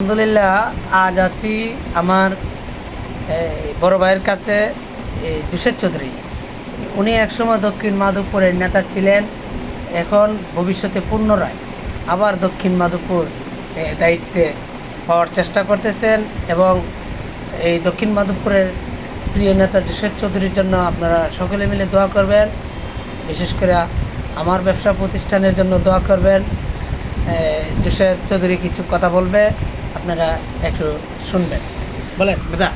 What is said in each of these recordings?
আলহামদুলিল্লাহ, আজ আছি আমার বড় ভাইয়ের কাছে জুসেদ চৌধুরী। উনি একসময় দক্ষিণ মাধবপুরের নেতা ছিলেন, এখন ভবিষ্যতে পুনরায় আবার দক্ষিণ মাধবপুর দায়িত্বে পাওয়ার চেষ্টা করতেছেন এবং এই দক্ষিণ মাধবপুরের প্রিয় নেতা জুসেদ চৌধুরীর জন্য আপনারা সকলে মিলে দোয়া করবেন। বিশেষ করে আমার ব্যবসা প্রতিষ্ঠানের জন্য দোয়া করবেন। জুসেদ চৌধুরী কিছু কথা বলবে। আপনারা একটু শুনবেন। বলেন, দাদা,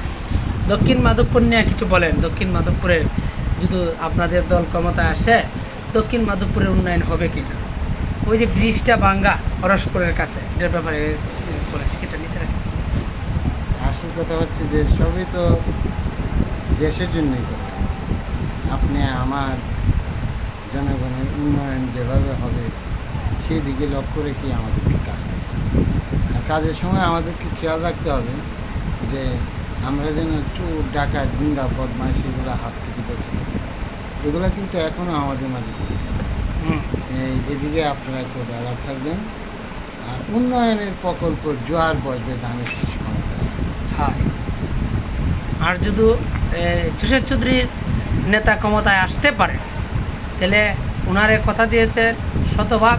দক্ষিণ মাধবপুর নিয়ে কিছু বলেন। দক্ষিণ মাধবপুরের যদি আপনাদের দল ক্ষমতা আসে, দক্ষিণ মাধবপুরের উন্নয়ন হবে কি না ওই যে ব্রিজটা বাঙ্গা পরস্পরের কাছে, এটার ব্যাপারে নিচে। আসল কথা হচ্ছে যে, সবই তো দেশের জন্যই করতে আপনি আমার জনগণের উন্নয়ন যেভাবে হবে, সেই দিকে লক্ষ্য রেখে আমাদেরকে কাজ করতে হবে আর কাজের সময় আমাদেরকে খেয়াল রাখতে হবে যে আমরা যেন একটু ডাকাত গুন্ডা বদমাইশ এগুলো হাত থেকে বেঁচে এগুলো কিন্তু এখনও আমাদের মাঝে হুম। এই এদিকে আপনারা একটু অ্যালার্ট থাকবেন। আর উন্নয়নের প্রকল্প জোয়ার বসবে ধানের শীষ ক্ষমতা হয়। আর যদি জুসেদ চৌধুরীর নেতা ক্ষমতায় আসতে পারে তাহলে ওনারে কথা দিয়েছেন শতভাগ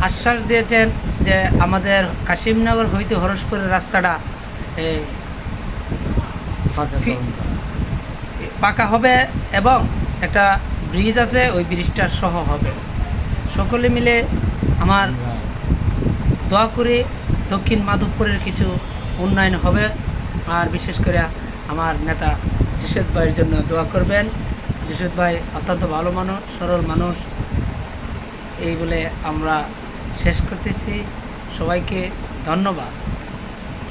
আশ্বাস দিয়েছেন যে আমাদের কাশিমনগর হইতে হরসপুরের রাস্তাটা পাকা হবে এবং একটা ব্রিজ আছে ওই ব্রিজটা সহ হবে। সকলে মিলে আমার দোয়া করে দক্ষিণ মাধবপুরের কিছু উন্নয়ন হবে। আর বিশেষ করে আমার নেতা জিসেদ ভাইয়ের জন্য দোয়া করবেন। জিসেদ ভাই অত্যন্ত ভালো মানুষ সরল মানুষ। এই বলে আমরা শেষ করতেছি। সবাইকে ধন্যবাদ।